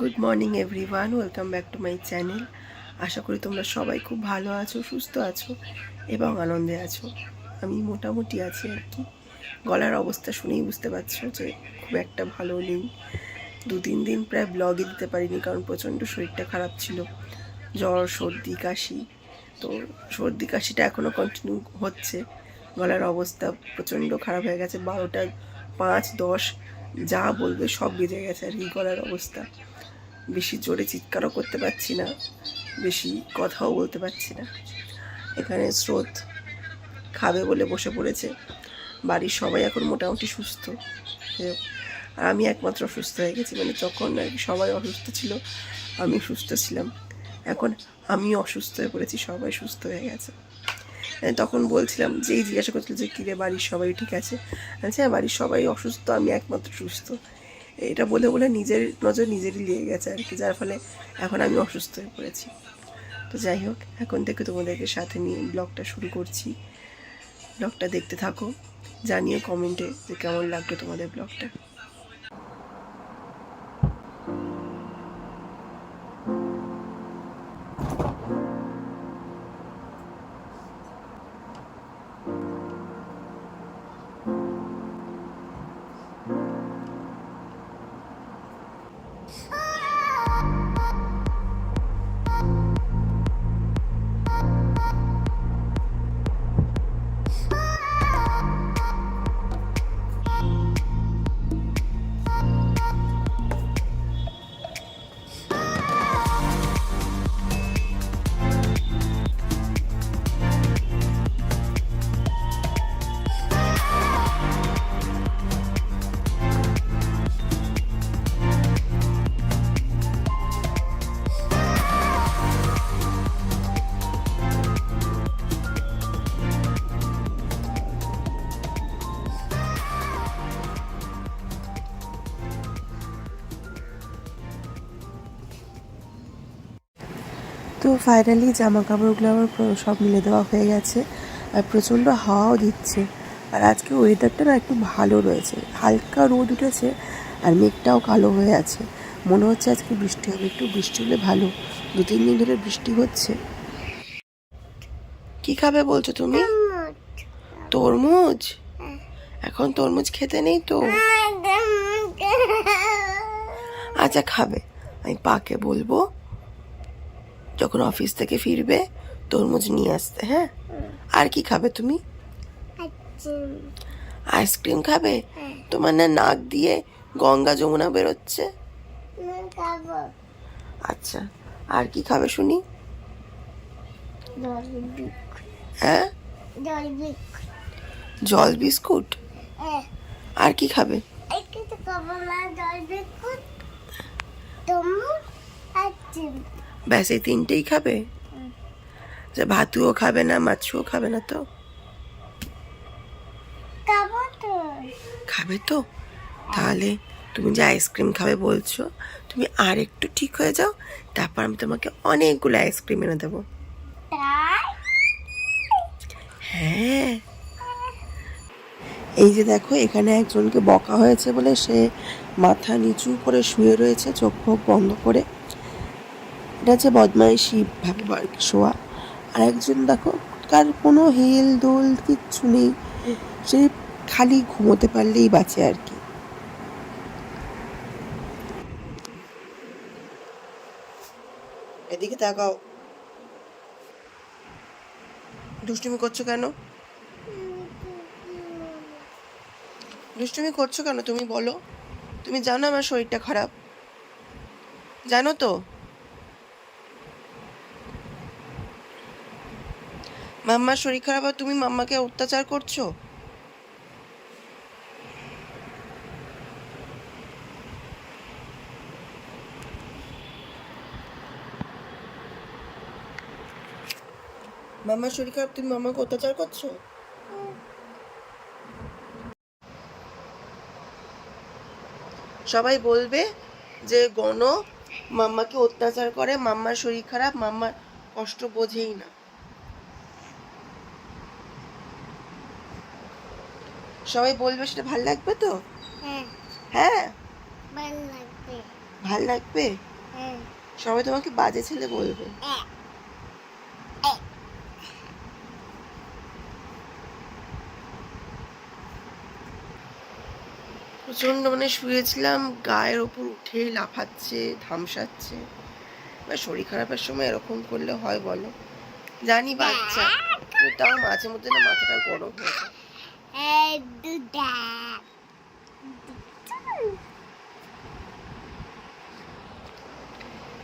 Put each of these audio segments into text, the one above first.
Good morning everyone welcome back to my channel আশা করি তোমরা সবাই খুব ভালো আছো, সুস্থ আছো এবং আনন্দে আছো। আমি মোটামুটি আছি আর কি। গলার অবস্থা শুনেই বুঝতে পারছ যে খুব একটা ভালো নেই। দু তিন দিন প্রায় ব্লগে দিতে পারিনি কারণ প্রচণ্ড শরীরটা খারাপ ছিল। জ্বর, সর্দি, কাশি। তো সর্দি, কাশিটা এখনও কন্টিনিউ হচ্ছে। গলার অবস্থা প্রচণ্ড খারাপ হয়ে গেছে। বারোটা পাঁচ, দশ, যা বলবে সব বেজে গেছে আর কি গলার অবস্থা। বেশি জোরে চিৎকারও করতে পারছি না, বেশি কথাও বলতে পারছি না। এখানে স্রোত খাবে বলে বসে পড়েছে। বাড়ির সবাই এখন মোটামুটি সুস্থ। আর আমি একমাত্র অসুস্থ হয়ে গেছি মানে যখন আর কি সবাই অসুস্থ ছিল, আমি সুস্থ ছিলাম। এখন আমি অসুস্থ হয়ে পড়েছি, সবাই সুস্থ হয়ে গেছে। তখন বলছিলাম যেই জিজ্ঞাসা করছিল যে, কিরে বাড়ির সবাই ঠিক আছে? আচ্ছা বাড়ির সবাই অসুস্থ, আমি একমাত্র সুস্থ। এটা বলে বলে নিজের নজর নিজেরই লেগে গেছে আর কি, যার ফলে এখন আমি অসুস্থ হয়ে পড়েছি। তো যাই হোক, এখন থেকে তোমাদেরকে সাথে নিয়ে ব্লগটা শুরু করছি। ব্লগটা দেখতে থাকো, জানিও কমেন্টে যে কেমন লাগবে তোমাদের ব্লগটা। তো ফাইনালি জামা কাপড়গুলো আমার সব মিলে দেওয়া হয়ে গেছে। আর প্রচণ্ড হাওয়াও দিচ্ছে। আর আজকে ওয়েদারটা না একটু ভালো রয়েছে। হালকা রোদ উঠেছে আর মেঘটাও কালো হয়ে আছে। মনে হচ্ছে আজকে বৃষ্টি হবে। একটু বৃষ্টি হলে ভালো। দু তিন দিন ধরে বৃষ্টি হচ্ছে। কি খাবে বলছো তুমি? তরমুজ। এখন তরমুজ খেতে নেই তো? আচ্ছা খাবে। আমি পাকে বলব। যখন অফিস থেকে ফিরবে তরমুজ নিয়ে আসতে হ্যাঁ? আর কি খাবে তুমি? আইসক্রিম। খাবে? তোমার না নাক দিয়ে গঙ্গা যমুনা বেরোচ্ছে? আচ্ছা আর কি খাবে শুনি? হ্যাঁ? জল বিস্কুট। আর কি খাবে? ব্যাস এই তিনটেই খাবে? যে ভাতুও খাবে না মাছুও খাবে না তো। খাবে তো। তাহলে তুমি যে আইসক্রিম খাবে বলছো তুমি আর একটু ঠিক হয়ে যাও তারপর আমি তোমাকে অনেকগুলো আইসক্রিম এনে দেবো। হ্যাঁ। এই যে দেখো এখানে একজনকে বকা হয়েছে বলে সে মাথা নিচু করে শুয়ে রয়েছে চোখ মুখ বন্ধ করে। এটা হচ্ছে বদমাইশি ভাবে শোয়া। আর একজন দেখো, কার কোনো হেল দোল কিচ্ছু নেই, সে খালি ঘুমোতে পারলেই বাঁচে আর কি। এদিকে তাকাও। দুষ্টুমি করছ কেন? দুষ্টুমি করছ কেন তুমি বলো। তুমি জানো আমার শরীরটা খারাপ। জানো তো? মাম্মার শরীর খারাপ আর তুমি মাম্মাকে অত্যাচার করছ? মাম্মার শরীর খারাপ, তুমি মাম্মাকে অত্যাচার করছ? সবাই বলবে যে গণ মাম্মাকে অত্যাচার করে, মাম্মার শরীর খারাপ, মাম্মার কষ্ট বোঝেই না। সবাই বলবে সেটা ভালো লাগবে তো? হ্যাঁ। হ্যাঁ? ভালো লাগবে। ভালো লাগবে? সবাই তোমাকে বাজে ছেলে বলবে। প্রচণ্ড মানে শুয়েছিলাম গায়ের ওপর উঠে লাফাচ্ছে ধামসাচ্ছে। বা শরীর খারাপের সময় এরকম করলে হয় বলো? জানি বাচ্চা কিন্তু তাও মাঝে মধ্যে না মাথাটা গরম হয়ে যায়।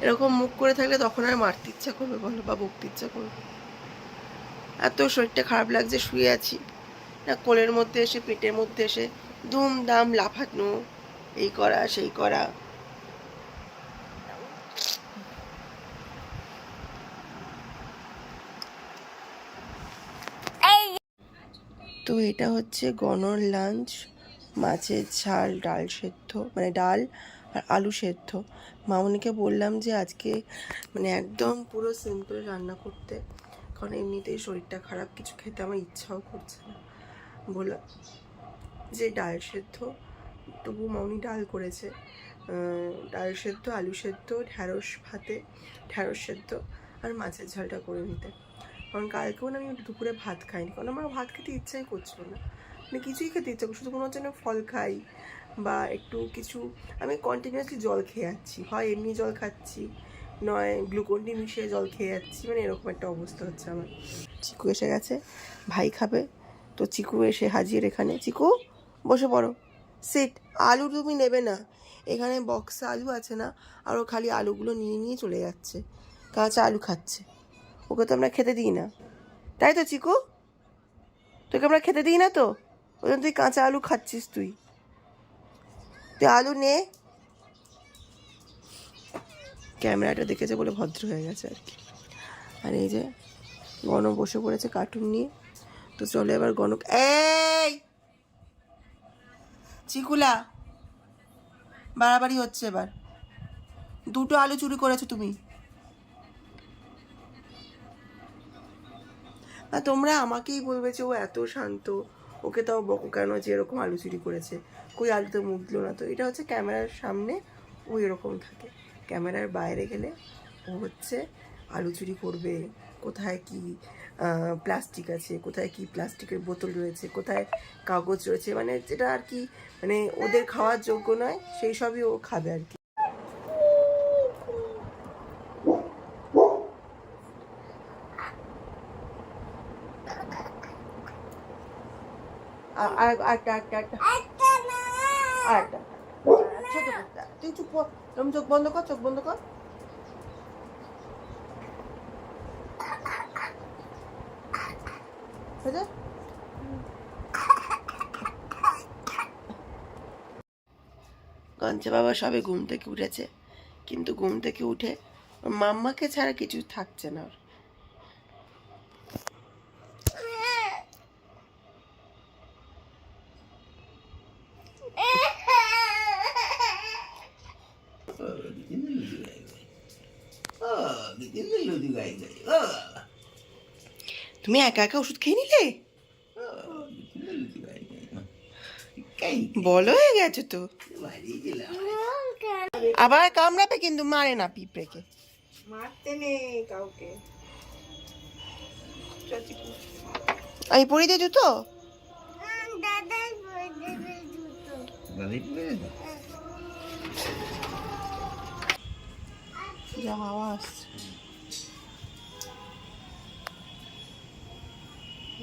এরকম মুখ করে থাকলে তখন আর মারতে ইচ্ছা করবে বলো বা বকতে ইচ্ছা করবে। এত শরীরটা খারাপ লাগছে, শুয়ে আছি। না, কোলের মধ্যে এসে, পেটের মধ্যে এসে দুম দাম লাফানো, এই করা, সেই করা। তো এটা হচ্ছে গণর লাঞ্চ, মাছের ঝাল, ডাল সেদ্ধ মানে ডাল আর আলু সেদ্ধ। মামনিকে বললাম যে আজকে মানে একদম পুরো সিম্পল রান্না করতে, কারণ এমনিতেই শরীরটা খারাপ, কিছু খেতে আমার ইচ্ছাও করছে না। বললাম যে ডাল সেদ্ধ, তবু মামনি ডাল করেছে। ডাল সেদ্ধ, আলু সেদ্ধ, ঢ্যাঁড়স ভাতে, ঢ্যাঁড়স সেদ্ধ আর মাছের ঝালটা করে নিতে। কারণ কালকেও না আমি দুপুরে ভাত খাইনি। কারণ আমার ভাত খেতে ইচ্ছাই করছিল না। মানে কিছুই খেতে ইচ্ছা শুধু কোনো হচ্ছে ফল খাই বা একটু কিছু আমি কন্টিনিউয়াসলি জল খেয়ে যাচ্ছি। হয় এমনি জল খাচ্ছি, নয় গ্লুকন ডি মিশিয়ে জল খেয়ে যাচ্ছি মানে এরকম একটা অবস্থা হচ্ছে আমার। চিকু এসে গেছে, ভাই খাবে। তো চিকু এসে হাজির এখানে। চিকু, বসে পড়ো। সিট আলু তুমি নেবে না। এখানে বক্সে আলু আছে না আরও খালি আলুগুলো নিয়ে নিয়ে চলে যাচ্ছে। কাঁচা আলু খাচ্ছে। ওকে তো আমরা খেতে দিই না। তাই তো, চিকু? তোকে আমরা খেতে দিই না তো? ওই জন্য তুই কাঁচা আলু খাচ্ছিস তুই। তুই আলু নে। ক্যামেরাটা দেখেছে বলে ভদ্র হয়ে গেছে আর কি। আর এই যে গণ বসে পড়েছে কার্টুন নিয়ে। তো চলে এবার গণক। এই! চিকুলা, বাড়াবাড়ি হচ্ছে এবার। দুটো আলু চুরি করেছ তুমি। আর তোমরা আমাকেই বলবে যে ও এত শান্ত। ওকে তাও বকো কেন যে এরকম আলু চুরি করেছে? কই আলুতে মুখ দিল না তো? এটা হচ্ছে ক্যামেরার সামনে ও এরকম থাকে। ক্যামেরার বাইরে গেলে ও হচ্ছে আলু চুরি করবে। কোথায় কি প্লাস্টিক আছে? কোথায় কি প্লাস্টিকের বোতল রয়েছে? কোথায় কাগজ রয়েছে? মানে যেটা আর কি মানে ওদের খাওয়ার যোগ্য নয়, সেই সবই ও খাবে আর কি। ছোট তুই চোখ বন্ধ কর চোখ বন্ধ বাবা সবে ঘুম থেকে উঠেছে, কিন্তু ঘুম থেকে উঠে মাম্মাকে ছাড়া কিছু থাকছে না ওর। তুমি একা একা ওষুধ খেয়ে নিলে? বলো হয়ে গেছে তো। আবার কামড়াবে কিন্তু মারে না পিঁপড়েকে। মারতে নেই কাউকে। আমি পরি দিয়ে জুতো। যা হাওয়া আসছে যা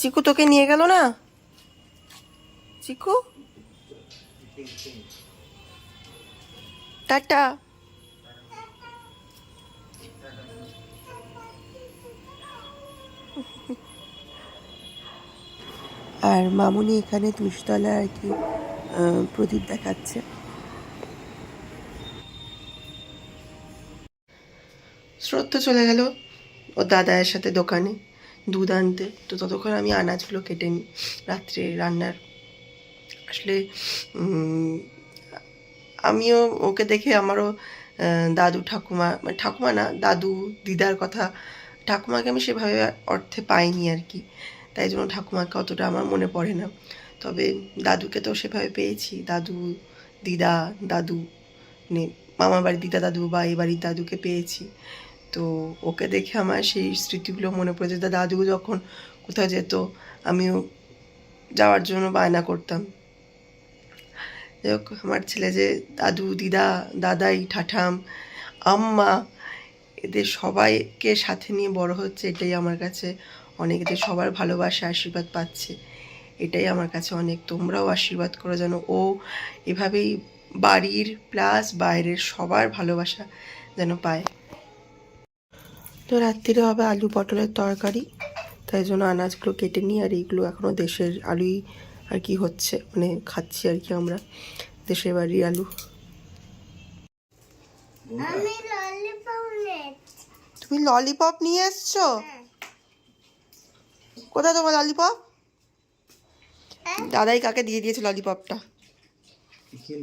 চিকু তোকে নিয়ে গেল না? চিকু? টাটা। আর মামুনি এখানে তুষতলা আর কি প্রদীপ দেখাচ্ছে। শ্রদ্ধা চলে গেল। ও দাদায়ের সাথে দোকানে দুধ আনতে। তো ততক্ষণ আমি আনাজগুলো কেটে নিই রাত্রে রান্নার। আসলে আমিও ওকে দেখে আমারও দাদু ঠাকুমা মানে ঠাকুমা না, দাদু দিদার কথা, ঠাকুমাকে আমি সেভাবে অর্থে পাইনি আর কি। তাই জন্য ঠাকুমাকে অতটা আমার মনে পড়ে না। তবে দাদুকে তো সেভাবে পেয়েছি। দাদু, দিদা, দাদু মানে মামার বাড়ির দিদা দাদু বা এই বাড়ির দাদুকে পেয়েছি। তো ওকে দেখে আমার সেই স্মৃতিগুলো মনে পড়ে যেত দাদু যখন কোথাও যেত, আমিও যাওয়ার জন্য বায়না করতাম। যাই হোক, আমার ছেলে যে, দাদু, দিদা, দাদাই, ঠাঠাম, আম্মা, এদের সবাইকে সাথে নিয়ে বড় হচ্ছে, এটাই আমার কাছে অনেক, এদের সবার ভালোবাসা, আশীর্বাদ পাচ্ছে। এটাই আমার কাছে অনেক। তোমরাও আশীর্বাদ করো যেন ও এভাবেই বাড়ির প্লাস বাইরের সবার ভালোবাসা যেন পায়। তো রাত্রিরে হবে আলু পটলের তরকারি। তাই জন্য আনাজগুলো কেটে নিই আর এইগুলো এখনও দেশের আলুই আর কি হচ্ছে মানে খাচ্ছি আর কি আমরা দেশের বাড়ির আলু। তুমি ললিপপ নিয়ে এসছো? কোথায় তোমার ললিপপ দাদাই কাকে দিয়ে দিয়েছে ললিপপটা কে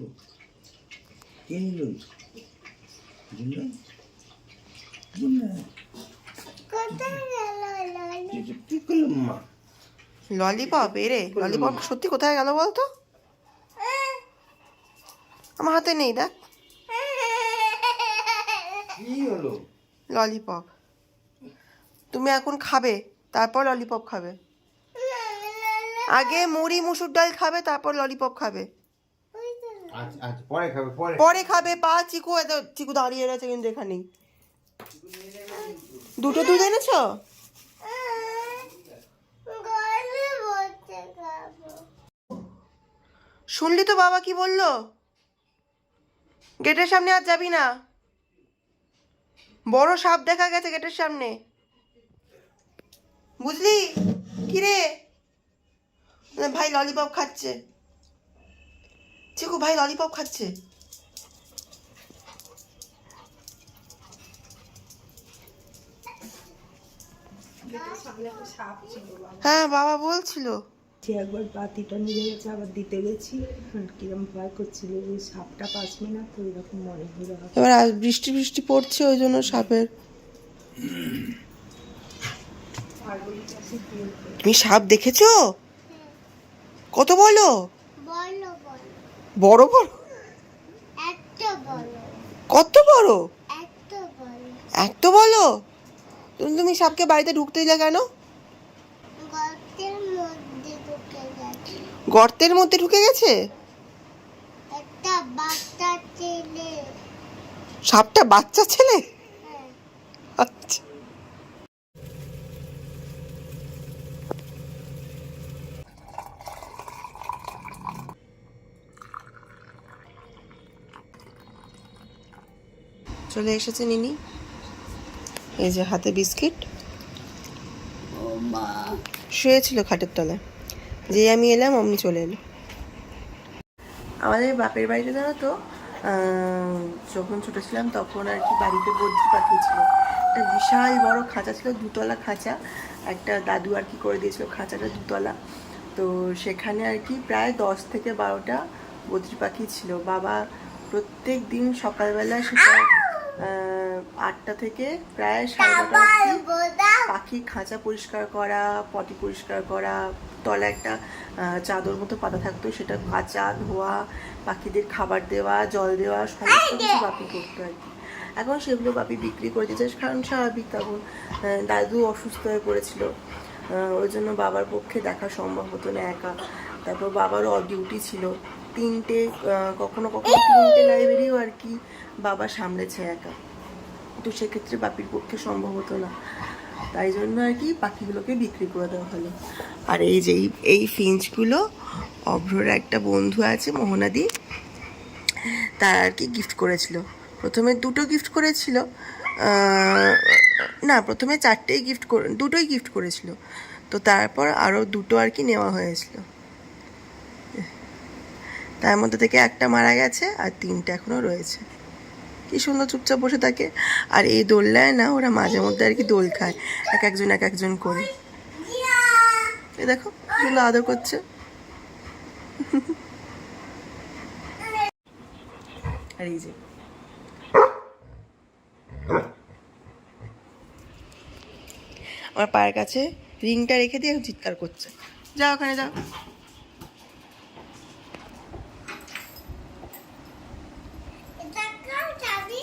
ললিপপ এরে ললিপপ সত্যি কোথায় গেল বলতো? আমার হাতে নেই দেখ। ললিপপ তুমি এখন খাবে তারপর ললিপপ খাবে। আগে মুড়ি মুসুর ডাল খাবে তারপর ললিপপ খাবে। আচ্ছা আচ্ছা পরে খাবে পরে। পরে খাবে পা চিকু এত চিকু দাঁড়িয়ে রয়েছে কিন্তু এখানেই। দুটো দুধ এনেছো? শুনলি তো বাবা কি বলল? গেটের সামনে আর যাবি না। বড় সাপ দেখা গেছে গেটের সামনে। বুঝলি? কি রে? ভাই ললিপপ খাচ্ছে। চিকু ভাই ললিপপ খাচ্ছে। হ্যাঁ বাবা বলছিল। যে একবার বাতিটা নিয়ে গেছে আবার দিতে গেছি। কিরম ভয় করছিল যে সাপটা বাঁচবে না তো এরকম মনে হলো। এবার আজ বৃষ্টি বৃষ্টি পড়ছে ওই জন্য সাপের। তুমি সাপ দেখেছ? কত বলো? বড় বড়? কত বড়? এত বলো? তুমি তুমি সাপকে বাড়িতে ঢুকতে দিলে কেন? গর্তের মধ্যে ঢুকে গেছে। সাপটা বাচ্চা ছেলে? হ্যাঁ। আচ্ছা। চলে এসেছে নিনি। এই যে হাতে বিস্কিট। শুয়েছিল খাটের তলায় যে আমি এলাম অমনি চলে এলো। আমাদের বাপের বাড়িতে জানো তো যখন ছোট ছিলাম তখন আর কি বাড়িতে বদ্রি পাখি ছিল একটা বিশাল বড় খাঁচা ছিল দুতলা খাঁচা। একটা দাদু আর কি করে দিয়েছিল খাঁচাটা দুতলা। তো সেখানে আর কি প্রায় দশ থেকে বারোটা বদ্রি পাখি ছিল। বাবা প্রত্যেক দিন সকালবেলা সেটা আটটা থেকে প্রায় সাড়ে নটা পাখির খাঁচা পরিষ্কার করা পটি পরিষ্কার করা তলায় একটা চাদর মতো পাতা থাকতো সেটা কাচা ধোয়া পাখিদের খাবার দেওয়া জল দেওয়া সমস্ত কিছু বাপি করতো আর কি। এখন সেগুলো বাপি বিক্রি করে দিয়েছে কারণ স্বাভাবিক তখন দাদু অসুস্থ হয়ে পড়েছিল। ওই জন্য বাবার পক্ষে দেখা সম্ভব হতো না একা। তারপর বাবারও ডিউটি ছিল। তিনটে কখনো কখনো তিনটে লাইব্রেরিও আর কি বাবা সামলেছে একা। তো সেক্ষেত্রে বাপির পক্ষে সম্ভব হতো না। তাই জন্য আর কি পাখিগুলোকে বিক্রি করে দেওয়া হলো। আর এই যে এই- ফিঞ্চগুলো, অভ্রর একটা বন্ধু আছে, মোহনাদি, তার আর কি গিফট করেছিল। প্রথমে দুটো গিফট করেছিল না, প্রথমে চারটেই গিফট দুটোই গিফট করেছিল। তো তারপর আরও দুটো আর কি নেওয়া হয়েছিল। তার মধ্যে থেকে একটা মারা গেছে আর তিনটে এখনও রয়েছে। কি সুন্দর চুপচাপ বসে থাকে। আর এই দোলনায় না, ওরা মাঝে মধ্যে আর কি দোল খায়, এক একজন এক একজন করে। এ দেখো, সুন্দর আদর করছে। আর এই যে। আমার পায়ের কাছে রিংটা রেখে দিয়ে চিৎকার করছে। যাও ওখানে, যাও এটা কার চাবি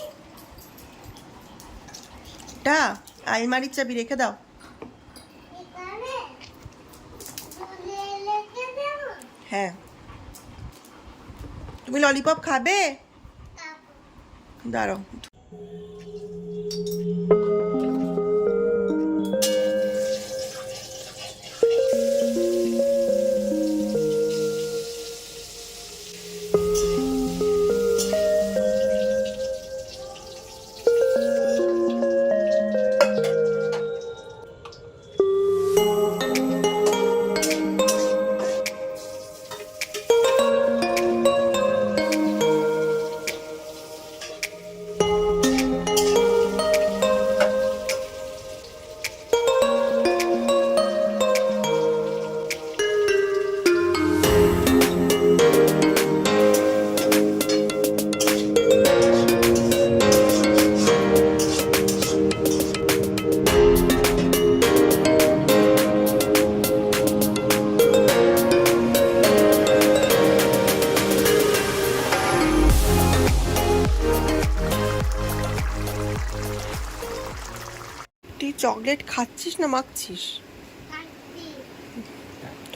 টা আলমারির চাবি রেখে দাও। হ্যাঁ। তুমি ললিপপ খাবে? দাঁড়াও। খাচ্ছিস না মাখছিস?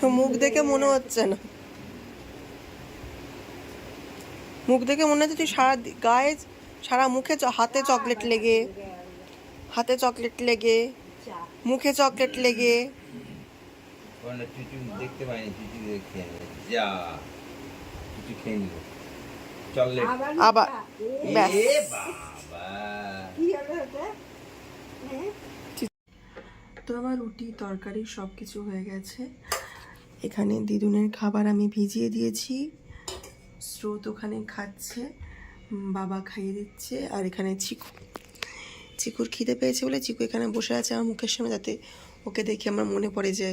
তো মুখ দেখে মনে হচ্ছে না। মুখ দেখে মনে হচ্ছে তুই সারা গায়ে সারা মুখে চ- হাতে চকলেট লেগে হাতে চকলেট লেগে মুখে চকলেট লেগে। দেখতে পাইনি দেখতে যা খেয়ে নিল। চকলেট। আবার ব্যাস। কি হলো ওটা? তো আমার রুটি, তরকারি সব কিছু হয়ে গেছে। এখানে দিদুনের খাবার আমি ভিজিয়ে দিয়েছি। স্রোত ওখানে খাচ্ছে, বাবা খাইয়ে দিচ্ছে, আর এখানে চিকু। চিকুর খিদে পেয়েছে বলে চিকু এখানে বসে আছে আমার মুখের সামনে যাতে ওকে দেখে আমার মনে পড়ে যে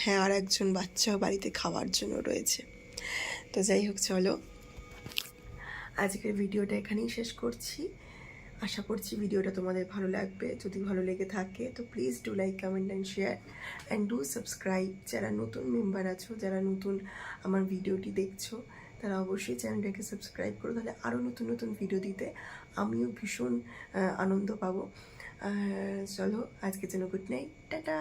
হ্যাঁ আর একজন বাচ্চাও বাড়িতে খাওয়ার জন্য রয়েছে। তো যাই হোক, চলো। আজকের ভিডিওটা এখানেই শেষ করছি। আশা করছি ভিডিওটা তোমাদের ভালো লাগবে। যদি ভালো লেগে থাকে, তো please do like comment and share and do subscribe যারা নতুন মেম্বার আছো, যারা নতুন আমার ভিডিওটি দেখছ, তারা অবশ্যই চ্যানেলটাকে সাবস্ক্রাইব করো। তাহলে আরও নতুন নতুন ভিডিও দিতে আমিও ভীষণ আনন্দ পাবো। চলো, আজকের জন্য গুড নাইট টাটা!